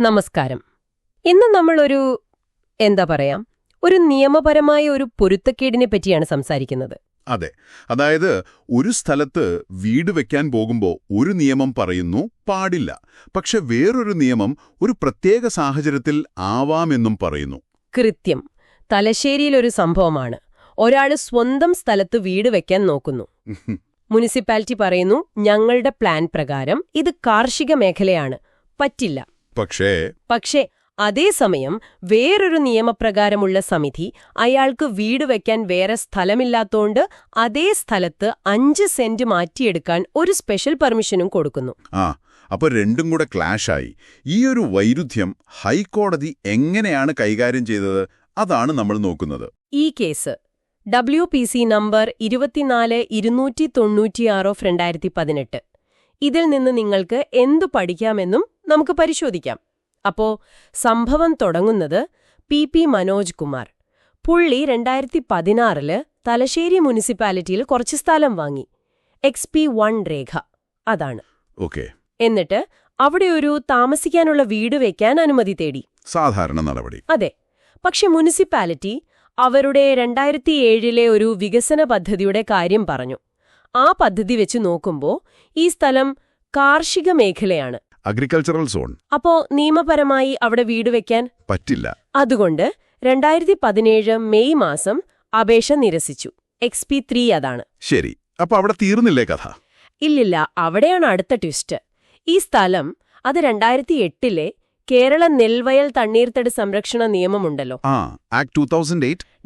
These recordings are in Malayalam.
നമസ്കാരം. ഇന്ന് നമ്മളൊരു എന്താ പറയാം ഒരു നിയമപരമായ ഒരു പൊരുത്തക്കേടിനെ പറ്റിയാണ് സംസാരിക്കുന്നത്. അതെ. അതായത് ഒരു സ്ഥലത്ത് വീട് വെക്കാൻ പോകുമ്പോൾ ഒരു നിയമം പറയുന്നു പാടില്ല. പക്ഷെ വേറൊരു നിയമം ഒരു പ്രത്യേക സാഹചര്യത്തിൽ ആവാമെന്നും പറയുന്നു. കൃത്യം. തലശ്ശേരിയിലൊരു സംഭവമാണ്. ഒരാൾ സ്വന്തം സ്ഥലത്ത് വീട് വെക്കാൻ നോക്കുന്നു. മുനിസിപ്പാലിറ്റി പറയുന്നു ഞങ്ങളുടെ പ്ലാൻ പ്രകാരം ഇത് കാർഷിക മേഖലയാണ്. പറ്റില്ല. പക്ഷേ പക്ഷേ അതേസമയം വേറൊരു നിയമപ്രകാരമുള്ള സമിതി അയാൾക്ക് വീട് വെക്കാൻ വേറെ സ്ഥലമില്ലാത്തോണ്ട് അതേ സ്ഥലത്ത് അഞ്ച് സെന്റ് മാറ്റിയെടുക്കാൻ ഒരു സ്പെഷ്യൽ പെർമിഷനും കൊടുക്കുന്നു. ആ അപ്പോൾ രണ്ടും കൂടെ ക്ലാഷായി. ഈ ഒരു വൈരുദ്ധ്യം ഹൈക്കോടതി എങ്ങനെയാണ് കൈകാര്യം ചെയ്തത്? അതാണ് നമ്മൾ നോക്കുന്നത്. ഈ case W P C number ഇരുപത്തിനാല് ഇരുന്നൂറ്റി തൊണ്ണൂറ്റിയാറ് ഓഫ് രണ്ടായിരത്തി പതിനെട്ട്. ഇതിൽ നിന്ന് നിങ്ങൾക്ക് എന്തു പഠിക്കാമെന്നും നമുക്ക് പരിശോധിക്കാം. അപ്പോ സംഭവം തുടങ്ങുന്നത് പി പി മനോജ് കുമാർ. പുള്ളി രണ്ടായിരത്തി പതിനാറിൽ തലശ്ശേരി മുനിസിപ്പാലിറ്റിയിൽ കുറച്ച് സ്ഥലം വാങ്ങി. എക്സ് പി വൺ രേഖ. അതാണ്. ഓക്കെ. എന്നിട്ട് അവിടെ ഒരു താമസിക്കാനുള്ള വീട് വെക്കാൻ അനുമതി തേടി. സാധാരണ നടപടി. അതെ. പക്ഷെ മുനിസിപ്പാലിറ്റി അവരുടെ രണ്ടായിരത്തി ഏഴിലെ ഒരു വികസന പദ്ധതിയുടെ കാര്യം പറഞ്ഞു. ആ പദ്ധതി വെച്ച് നോക്കുമ്പോൾ ഈ സ്ഥലം കാർഷിക മേഖലയാണ്. Agricultural zone. അപ്പോ നിയമപരമായി അവിടെ വീട് വെക്കാൻ പറ്റില്ല. അതുകൊണ്ട് രണ്ടായിരത്തി പതിനേഴ് മെയ് മാസം അപേക്ഷ നിരസിച്ചു. എക്സ് പി ത്രീ അതാണ്. ശരി. അപ്പൊ അവിടെ തീർന്നില്ലേ കഥ? ഇല്ലില്ല അവിടെയാണ് അടുത്ത ട്വിസ്റ്റ്. ഈ സ്ഥലം അത് രണ്ടായിരത്തി എട്ടിലെ കേരള നെൽവയൽ തണ്ണീർത്തട് സംരക്ഷണ നിയമമുണ്ടല്ലോ.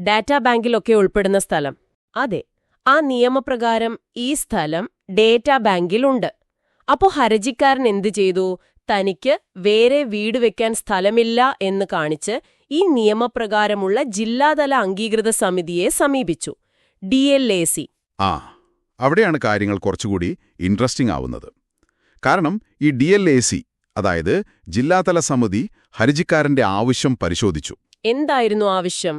ഡാറ്റാ ബാങ്കിലൊക്കെ ഉൾപ്പെടുന്ന സ്ഥലം. അതെ ആ നിയമപ്രകാരം ഈ സ്ഥലം ഡേറ്റാ ബാങ്കിലുണ്ട്. അപ്പോ ഹർജിക്കാരൻ എന്തു ചെയ്തു? തനിക്ക് വേറെ വീട് വെക്കാൻ സ്ഥലമില്ല എന്ന് കാണിച്ച് ഈ നിയമപ്രകാരമുള്ള ജില്ലാതല അംഗീകൃത സമിതിയെ സമീപിച്ചു. D L A C. ആ അവിടെയാണ് കാര്യങ്ങൾ കുറച്ചുകൂടി ഇൻട്രസ്റ്റിംഗ് ആവുന്നത്. കാരണം ഈ ഡി എൽ എ സി അതായത് ജില്ലാതല സമിതി ഹർജിക്കാരന്റെ ആവശ്യം പരിശോധിച്ചു. എന്തായിരുന്നു ആവശ്യം?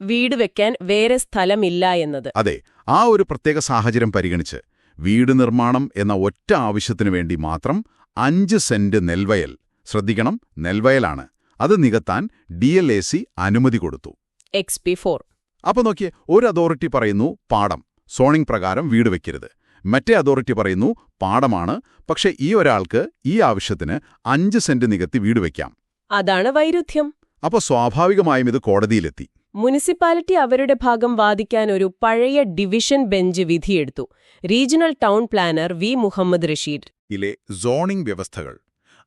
വീട് വെക്കാൻ വേറെ സ്ഥലമില്ല എന്നത്. അതെ ആ ഒരു പ്രത്യേക സാഹചര്യം പരിഗണിച്ച് വീട് നിർമ്മാണം എന്ന ഒറ്റ ആവശ്യത്തിനു വേണ്ടി മാത്രം അഞ്ച് സെന്റ് നെൽവയൽ. ശ്രദ്ധിക്കണം നെൽവയലാണ്. അത് നികത്താൻ ഡി എൽ എ സി അനുമതി കൊടുത്തു. X P four. അപ്പൊ നോക്കിയേ ഒരു അതോറിറ്റി പറയുന്നു പാടം. സോണിംഗ് പ്രകാരം വീട് വെക്കരുത്. മറ്റേ അതോറിറ്റി പറയുന്നു പാടമാണ്. പക്ഷെ ഈ ഒരാൾക്ക് ഈ ആവശ്യത്തിന് അഞ്ച് സെന്റ് നികത്തി വീട് വെക്കാം. അതാണ് വൈരുദ്ധ്യം. അപ്പൊ സ്വാഭാവികമായും ഇത് കോടതിയിലെത്തി. മുനിസിപ്പാലിറ്റി അവരുടെ ഭാഗം വാദിക്കാൻ ഒരു പഴയ division bench വിധിയെടുത്തു. Regional town planner V Muhammad Rashid. ഇലെ സോണിംഗ് വ്യവസ്ഥകൾ.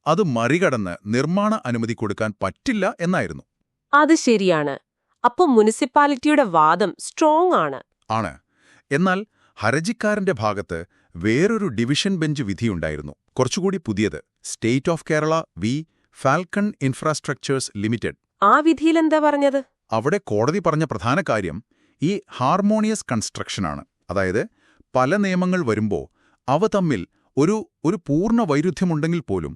അത് മറികടന്ന് നിർമ്മാണ അനുമതി കൊടുക്കാൻ പറ്റില്ല എന്നായിരുന്നു. അത് ശരിയാണ്. അപ്പൊ മുനിസിപ്പാലിറ്റിയുടെ വാദം സ്ട്രോങ് ആണ്. ആണ്. എന്നാൽ ഹർജിക്കാരന്റെ ഭാഗത്ത് വേറൊരു ഡിവിഷൻ ബെഞ്ച് വിധിയുണ്ടായിരുന്നു. കുറച്ചുകൂടി പുതിയത്. State of Kerala V Falcon infrastructures limited ആ വിധിയിലെന്താ പറഞ്ഞത്? അവിടെ കോടതി പറഞ്ഞ പ്രധാന കാര്യം ഈ ഹാർമോണിയസ് കൺസ്ട്രക്ഷനാണ്. അതായത് പല നിയമങ്ങൾ വരുമ്പോൾ അവ തമ്മിൽ ഒരു ഒരു പൂർണ വൈരുദ്ധ്യമുണ്ടെങ്കിൽ പോലും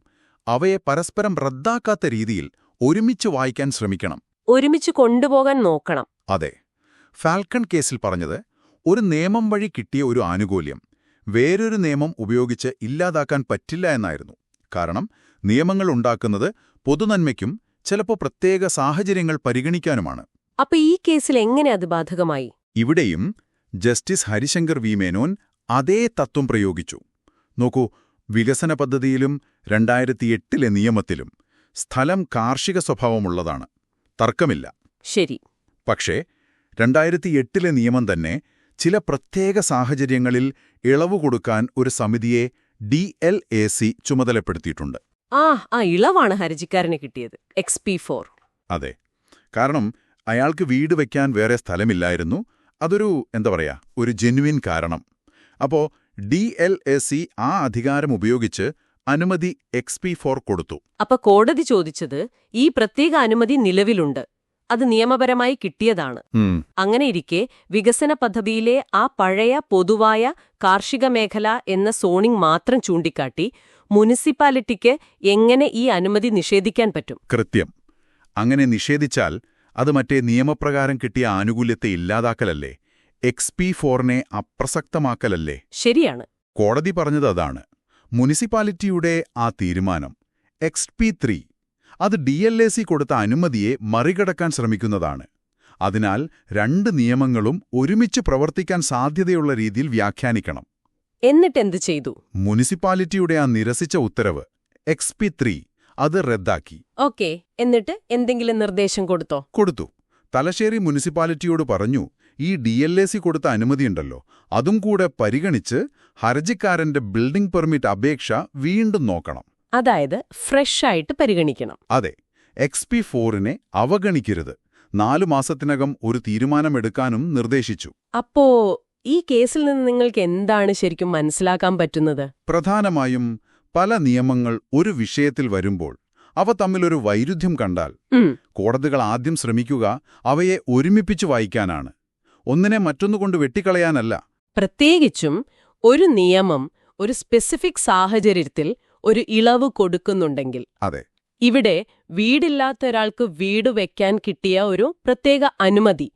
അവയെ പരസ്പരം റദ്ദാക്കാത്ത രീതിയിൽ ഒരുമിച്ച് വായിക്കാൻ ശ്രമിക്കണം. ഒരുമിച്ച് കൊണ്ടുപോകാൻ നോക്കണം. അതെ. ഫാൽക്കൺ കേസിൽ പറഞ്ഞത് ഒരു നിയമം വഴി കിട്ടിയ ഒരു ആനുകൂല്യം വേറൊരു നിയമം ഉപയോഗിച്ച് ഇല്ലാതാക്കാൻ പറ്റില്ല എന്നായിരുന്നു. കാരണം നിയമങ്ങൾ ഉണ്ടാക്കുന്നത് പൊതുനന്മയ്ക്കും ചിലപ്പോൾ പ്രത്യേക സാഹചര്യങ്ങൾ പരിഗണിക്കാനുമാണ്. അപ്പൊ ഈ കേസിൽ എങ്ങനെ അത് ബാധകമായി? ഇവിടെയും ജസ്റ്റിസ് ഹരിശങ്കർ വി. മേനോൻ അതേ തത്വം പ്രയോഗിച്ചു. നോക്കൂ വികസന പദ്ധതിയിലും രണ്ടായിരത്തി എട്ടിലെ നിയമത്തിലും സ്ഥലം കാർഷിക സ്വഭാവമുള്ളതാണ്. തർക്കമില്ല. ശരി. പക്ഷേ രണ്ടായിരത്തി എട്ടിലെ നിയമം തന്നെ ചില പ്രത്യേക സാഹചര്യങ്ങളിൽ ഇളവ് കൊടുക്കാൻ ഒരു സമിതിയെ ഡി എൽ എ സി ചുമതലപ്പെടുത്തിയിട്ടുണ്ട്. ആ ആ ഇളവാണ് ഹർജിക്കാരന് കിട്ടിയത്. X P four. അതെ. കാരണം അയാൾക്ക് വീട് വെക്കാൻ വേറെ സ്ഥലമില്ലായിരുന്നു. അതൊരു എന്താ പറയാ ഒരു ജെന്വിൻ കാരണം. അപ്പോ ഡി എൽ എ സി ആ അധികാരം ഉപയോഗിച്ച് അനുമതി എക്സ് പി ഫോർ കൊടുത്തു. അപ്പൊ കോടതി ചോദിച്ചത് ഈ പ്രത്യേക അനുമതി നിലവിലുണ്ട്. അത് നിയമപരമായി കിട്ടിയതാണ്. അങ്ങനെയിരിക്കെ വികസന പദ്ധതിയിലെ ആ പഴയ പൊതുവായ കാർഷിക മേഖല എന്ന സോണിംഗ് മാത്രം ചൂണ്ടിക്കാട്ടി മുനിസിപ്പാലിറ്റിക്ക് എങ്ങനെ ഈ അനുമതി നിഷേധിക്കാൻ പറ്റും? കൃത്യം. അങ്ങനെ നിഷേധിച്ചാൽ അത് മറ്റേ നിയമപ്രകാരം കിട്ടിയ ആനുകൂല്യത്തെ ഇല്ലാതാക്കലല്ലേ? X P ഫോറിനെ അപ്രസക്തമാക്കലല്ലേ? ശരിയാണ്. കോടതി പറഞ്ഞത് അതാണ്. മുനിസിപ്പാലിറ്റിയുടെ ആ തീരുമാനം. X P three. അത് ഡി എൽ എ സി കൊടുത്ത അനുമതിയെ മറികടക്കാൻ ശ്രമിക്കുന്നതാണ്. അതിനാൽ രണ്ട് നിയമങ്ങളും ഒരുമിച്ച് പ്രവർത്തിക്കാൻ സാധ്യതയുള്ള രീതിയിൽ വ്യാഖ്യാനിക്കണം. എന്നിട്ടെന്ത് ചെയ്തു? മുനിസിപ്പാലിറ്റിയുടെ ആ നിരസിച്ച ഉത്തരവ് എക്സ് പി ത്രീ അത് റദ്ദാക്കി. ഓക്കെ എന്നിട്ട് എന്തെങ്കിലും നിർദ്ദേശം കൊടുത്തോ? കൊടുത്തു. തലശ്ശേരി മുനിസിപ്പാലിറ്റിയോട് പറഞ്ഞു ഈ ഡി എൽ എ സി കൊടുത്ത അനുമതിയുണ്ടല്ലോ അതും കൂടെ പരിഗണിച്ച് ഹർജിക്കാരന്റെ ബിൽഡിംഗ് പെർമിറ്റ് അപേക്ഷ വീണ്ടും നോക്കണം. അതായത് ഫ്രഷ് ആയിട്ട് പരിഗണിക്കണം. അതെ. എക്സ് പി ഫോറിനെ അവഗണിക്കരുത്. നാലു മാസത്തിനകം ഒരു തീരുമാനമെടുക്കാനും നിർദ്ദേശിച്ചു. അപ്പോ ഈ കേസിൽ നിന്ന് നിങ്ങൾക്ക് എന്താണ് ശരിക്കും മനസ്സിലാക്കാൻ പറ്റുന്നത്? പ്രധാനമായും പല നിയമങ്ങൾ ഒരു വിഷയത്തിൽ വരുമ്പോൾ അവ തമ്മിലൊരു വൈരുദ്ധ്യം കണ്ടാൽ കോടതികൾ ആദ്യം ശ്രമിക്കുക അവയെ ഒരുമിപ്പിച്ചു വായിക്കാനാണ്. ഒന്നിനെ മറ്റൊന്നുകൊണ്ട് വെട്ടിക്കളയാനല്ല. പ്രത്യേകിച്ചും ഒരു നിയമം ഒരു സ്പെസിഫിക് സാഹചര്യത്തിൽ ഒരു ഇളവ് കൊടുക്കുന്നുണ്ടെങ്കിൽ. അതെ. ഇവിടെ വീടില്ലാത്ത ഒരാൾക്ക് വീട് വെക്കാൻ കിട്ടിയ ഒരു പ്രത്യേക അനുമതി.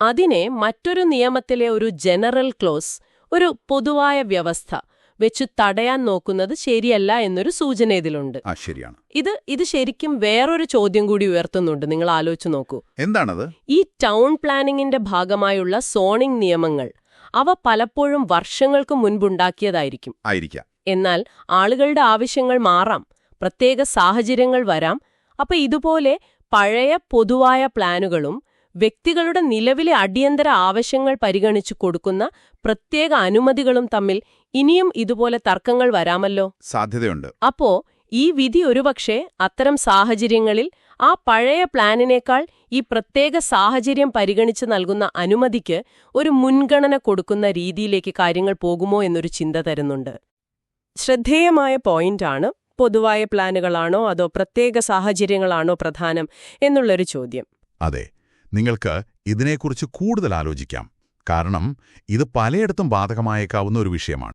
അതിനെ മറ്റൊരു നിയമത്തിലെ ഒരു ജനറൽ ക്ലോസ് ഒരു പൊതുവായ വ്യവസ്ഥ വെച്ച് തടയാൻ നോക്കുന്നത് ശരിയല്ല എന്നൊരു സൂചന ഇതിലുണ്ട്. ശരിയാണ്. ഇത് ഇത് ശരിക്കും വേറൊരു ചോദ്യം കൂടി ഉയർത്തുന്നുണ്ട്. നിങ്ങൾ ആലോചിച്ചു നോക്കൂ. എന്താണത്? ഈ ടൗൺ പ്ലാനിങ്ങിന്റെ ഭാഗമായുള്ള സോണിംഗ് നിയമങ്ങൾ അവ പലപ്പോഴും വർഷങ്ങൾക്ക് മുൻപുണ്ടാക്കിയതായിരിക്കും. ആയിരിക്കാം. എന്നാൽ ആളുകളുടെ ആവശ്യങ്ങൾ മാറാം പ്രത്യേക സാഹചര്യങ്ങൾ വരാം. അപ്പൊ ഇതുപോലെ പഴയ പൊതുവായ പ്ലാനുകളും വ്യക്തികളുടെ നിലവിലെ അടിയന്തര ആവശ്യങ്ങൾ പരിഗണിച്ചു കൊടുക്കുന്ന പ്രത്യേക അനുമതികളും തമ്മിൽ ഇനിയും ഇതുപോലെ തർക്കങ്ങൾ വരാമല്ലോ? സാധ്യതയുണ്ട്. അപ്പോ ഈ വിധി ഒരുപക്ഷെ അത്തരം സാഹചര്യങ്ങളിൽ ആ പഴയ പ്ലാനിനേക്കാൾ ഈ പ്രത്യേക സാഹചര്യം പരിഗണിച്ച് നൽകുന്ന അനുമതിക്ക് ഒരു മുൻഗണന കൊടുക്കുന്ന രീതിയിലേക്ക് കാര്യങ്ങൾ പോകുമോ എന്നൊരു ചിന്ത തരുന്നുണ്ട്. ശ്രദ്ധേയമായ പോയിന്റാണ് പൊതുവായ പ്ലാനുകളാണോ അതോ പ്രത്യേക സാഹചര്യങ്ങളാണോ പ്രധാനം എന്നുള്ളൊരു ചോദ്യം. അതെ നിങ്ങൾക്ക് ഇതിനെക്കുറിച്ച് കൂടുതൽ ആലോചിക്കാം. കാരണം ഇത് പലയിടത്തും ബാധകമായേക്കാവുന്ന ഒരു വിഷയമാണ്.